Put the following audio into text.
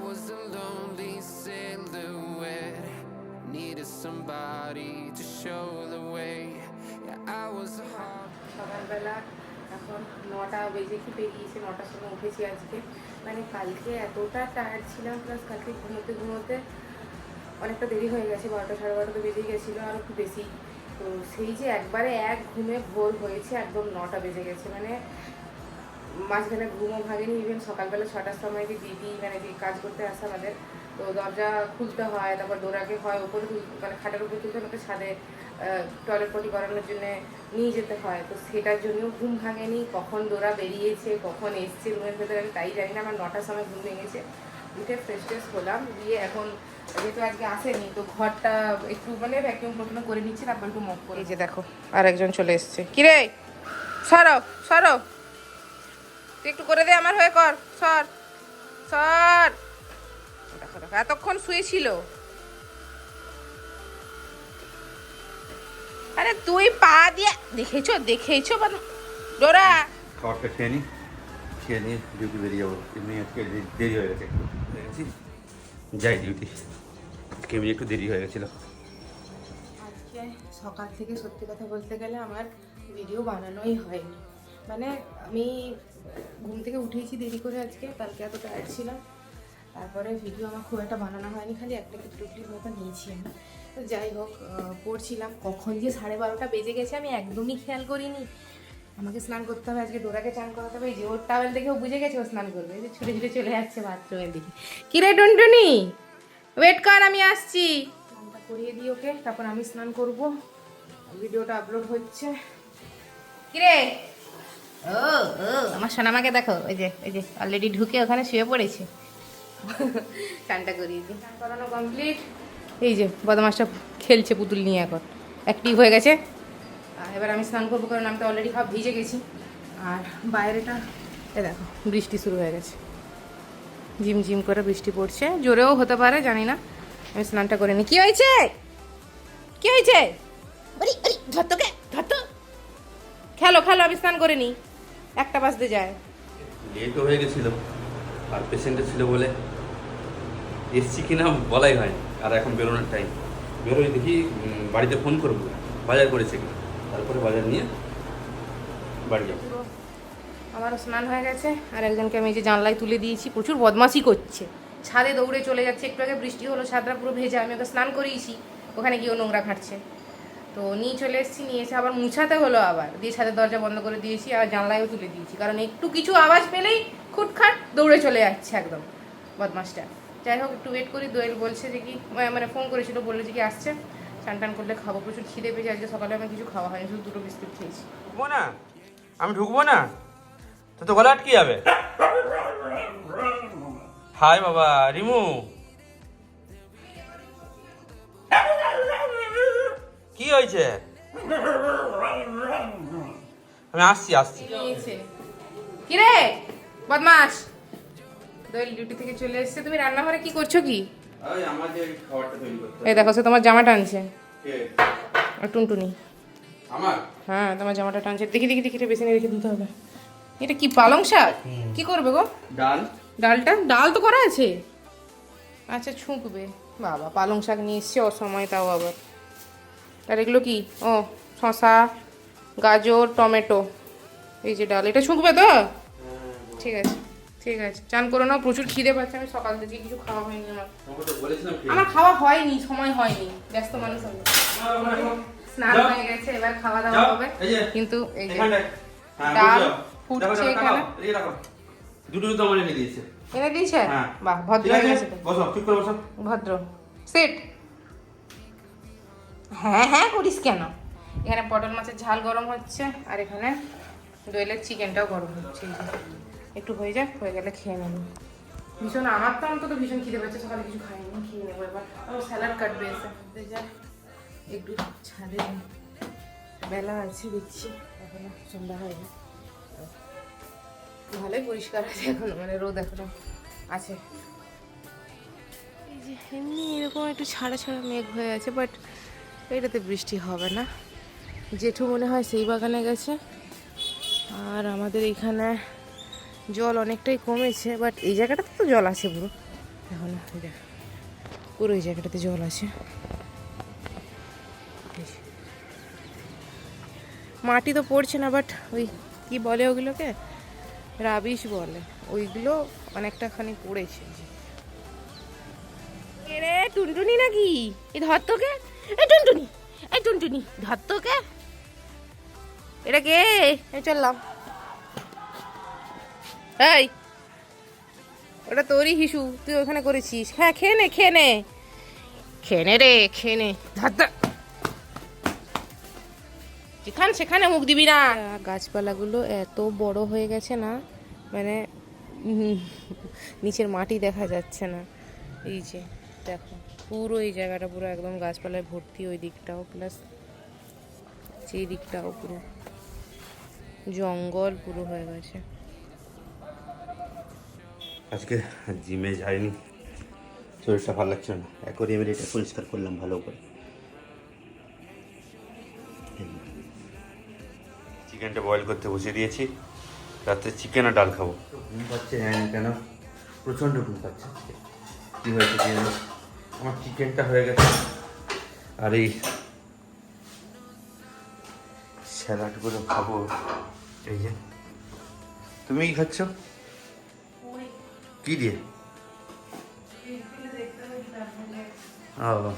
was a lonely silhouette. Needed somebody to show the way. Yeah, I was a. সকালবেলা এখন নটা বেজে কি পেরিয়েছে নটার সময় উঠেছি আজকে মানে কালকে এতটা টায়ার্ড ছিলাম প্লাস কালকে ঘুমোতে ঘুমোতে অনেকটা দেরি হয়ে গেছে বারোটা সাড়ে বারোটা বেজে গেছিল আর একটু বেশি তো সেই যে একবারে এক ঘুমে ভোর হয়েছে একদম নটা বেজে গেছে মানে মাঝখানে ঘুমও ভাঙেনি ইভেন সকালবেলা ছটার সময় যে দিদি মানে যে কাজ করতে আসে আমাদের, তো দরজা খুলতে হয়, তারপর ডোরাকে হয়, ওপরে মানে খাটের উপরে তুলতে আমাকে ছাদে টয়লেট পটি করানোর জন্য নিয়ে যেতে হয়। তো সেটার জন্য ঘুম ভাঙেনি, কখন ডোরা বেরিয়েছে, কখন এসছে রুমের ভেতরে, আমি তাই জানি না, আমার নটার সময় ঘুম ভেঙেছে। উঠে ফ্রেশ ট্রেশ হলাম দিয়ে এখন যেহেতু আজকে আসেনি, তো ঘরটা একটু মানে ভ্যাকিউম প্রথমে করে নিচ্ছি, তারপর একটু মপ করে যে দেখো আর একজন চলে এসছে। কিরে? সরো সরো। তুই একটু করে দে আমার হয়ে কর সর সর। দেখো দেখো এতক্ষণ শুয়েছিল। আরে তুই পা দিয়ে দেখেছ দেখেছ মানে ডোরা? খাবারটা খেয়ে নিই খেয়ে নিয়ে ডিউটি বেরিয়ে যাব। এমনি আজকে দেরি হয়ে গেছে একটু যাই ডিউটি আজকে এমনি একটু দেরি হয়ে গেছিল। আজকে সকাল থেকে সত্যি কথা বলতে গেলে আমার ভিডিও বানানোই হয়নি। মানে আমি ঘুম থেকে উঠেছি দেরি করে আজকে, কালকে এত টায়ার্ড ছিলাম। তারপরে ভিডিও আমার খুব একটা বানানো হয়নি, খালি একটা কিছু টুকলির মতো নিয়েছি আমি। তো যাই হোক পড়ছিলাম। কখন যে সাড়ে বারোটা বেজে গেছে, আমি একদমই খেয়াল করিনি। আমাকে স্নান করতে হবে, আজকে ডোরাকে চান করাতে হবে যে ওর টাওয়েল দেখে ও বুঝে গেছে ও স্নান করবে। যে ছুটে ছুটে চলে যাচ্ছে বাথরুমের দিকে। কিরে টুনটুনি? ওয়েট কর, আমি আসছি। স্নানটা করিয়ে দিই ওকে, তারপর আমি স্নান করব। ভিডিওটা আপলোড হচ্ছে। কিরে? ও ও আমার সোনামাকে দেখো ওই যে ওই যে অলরেডি ঢুকে ওখানে শুয়ে পড়েছে। চানটা করিয়ে দিই। চান করানো কমপ্লিট এই যে বদমাসটা খেলছে পুতুল নিয়ে এখন। অ্যাক্টিভ হয়ে গেছে। আর এবার আমি স্নান করব কারণ আমি তো অলরেডি সব ভিজে গেছি। আর বাইরেটা এ দেখো বৃষ্টি শুরু হয়ে গেছে। ঝিম ঝিম করে বৃষ্টি পড়ছে। জোরেও হতে পারে জানি না। আমি স্নানটা করে নি কি হয়েছে? কি হয়েছে? ধর তোকে ধর তো। খেলো খেলো আমি স্নান করে নি একটা বাজতে যায়। লেটও হয়ে গেছিল আর পেশেন্টে ছিল বলে এসছি কিনা বলাই হয় আর এখন বেরোনোর টাইম বেরোই দেখি বাড়িতে ফোন করব বাজার করেছে কিনা। তারপরে বাজার নিয়ে বাড়ি যাব। আমারও স্নান হয়ে গেছে আর একজনকে আমি যে জানলায় তুলে দিয়েছি প্রচুর বদমাশি করছে। ছাদে দৌড়ে চলে যাচ্ছে একটু আগে বৃষ্টি হলো ছাদটা পুরো ভেজা আমি ওকে স্নান করিয়েছি ওখানে গিয়েও নোংরা ঘাঁটছে তো নিয়ে চলে এসেছি, নিয়ে এসে আবার মুছাতে হলো আবার। দিয়ে ছাদের দরজা বন্ধ করে দিয়েছি আর জানলায়ও তুলে দিয়েছি। কারণ একটু কিছু আওয়াজ পেলেই খুটখাট দৌড়ে চলে যাচ্ছে একদম বদমাসটা যাই হোক, একটু ওয়েট করি। দোয়েল বলছে যে কি মানে ফোন করেছিল, বলল যে কি আসছে। চান টান করলে খাব। প্রচুর খিদে পেয়েছে। আজকে সকালে আমি কিছু খাওয়া হয়নি, শুধু দুটো বিস্কুট খেয়েছি। ঢুকবো না? আমি ঢুকবো না? তো তো গলা আটকে যাবে। হাই বাবা, রিমু। কি হয়েছে? আমি আসছি আসছি। নিয়েছে কিরে? বদমাস দোয়েল ডিউটি থেকে চলে এসেছে। তুমি রান্নাঘরে কি করছ কি? ওই আমাদের খাবারটা তৈরি করতে এই দেখো সে তোমার জামা টানছে কে? আর টুনটুনি। আমার? হ্যাঁ তোমার জামাটা টানছে। দেখি দেখি দেখি এটা বেশি নিয়ে রেখে দিতে হবে। এটা কি পালং শাক? কি করবে গো? ডাল? ডালটা? ডাল তো করা আছে। আচ্ছা ছুঁকবে। বাবা পালং শাক নিয়ে এসছে অসময় তাও আবার। আর এগুলো কি? ও শশা গাজর টমেটো। এই যে ডাল এটা ছুঁকবে তো? ঠিক আছে ঠিক আছে। চান করে নাও প্রচুর খিদে পাচ্ছে আমি সকাল থেকে কিছু খাওয়া হয়নি আমার আমার খাওয়া হয়নি সময় হয়নি। ব্যস্ত মানুষ আমি। স্নান হয়ে গেছে এবার খাওয়া দাওয়া হবে। কিন্তু এই যে হ্যাঁ, ডাল ফুটছে এখানে। দুটো দুটো আমার এনে দিয়েছে। এনে দিয়েছে? হ্যাঁ। বাহ ভদ্র বসো ঠিক করে বসো। ভদ্র। সেট। হ্যাঁ হ্যাঁ করিস কেন? এখানে পটল মাছের ঝাল গরম হচ্ছে আর এখানে দইলের চিকেনটাও গরম হচ্ছে যে। একটু হয়ে যাক হয়ে গেলে খেয়ে নেব। ভীষণ আমার তো অন্তত ভীষণ খিদে পাচ্ছে সকালে কিছু খাইনি খেয়ে নেব এবার। আমার স্যালাড কাটবে এসে। যা একটু ছাদে বেলা আছে দেখছি। এখনও সন্ধ্যা হয়নি। ভালোই পরিষ্কার আছে এখন মানে রোদ এখনও আছে। যে এমনি এরকম একটু ছাড়া ছাড়া মেঘ হয়ে আছে বাট এটাতে বৃষ্টি হবে না। জেঠু মনে হয় সেই বাগানে গেছে। আর আমাদের এখানে জল অনেকটাই কমেছে বাট এই জায়গাটাতে তো জল আছে পুরো। এখন পুরো এই জায়গাটাতে জল আছে। মাটি তো পড়ছে না বাট ওই কি বলে ওগুলোকে? রাবিশ বলে। ওইগুলো অনেকটা খানি পড়েছে। টুনটুনি নাকি? এই ধর তোকে। এই টুনটুনি এই টুনটুনি ধর তোকে। এটা কে? চললাম। এই। ওটা তোরই হিসু তুই ওখানে করেছিস। হ্যাঁ খেয়ে নে খেয়ে নে। খেয়ে নে রে খেয়ে নে। যেখান সেখানে মুখ দিবি না। গাছপালাগুলো এত বড় হয়ে গেছে না মানে নিচের মাটি দেখা যাচ্ছে না। এই যে। দেখো, পুরো এই জায়গাটা পুরো একদম গাছপালায় ভর্তি ওই দিকটাও প্লাস সেই দিকটাও পুরো জঙ্গল পুরো হয়ে গেছে। আজকে জিমে যাইনি, শরীরটা ভালো লাগছে না। অ্যাকোরিয়ামের এটা পরিষ্কার করলাম ভালো করে। চিকেনটা বয়েল করতে বসিয়ে দিয়েছি। রাত্রে চিকেন আর ডাল খাব। ঘুম পাচ্ছে হ্যাঁ কেন? প্রচণ্ড ঘুম পাচ্ছে। কী হয়েছে কি আমার চিকেনটা হয়ে গেছে। আর এই স্যালাডগুলো খাব। এই যে। তুমি কি খাচ্ছ? কি দিয়ে? ও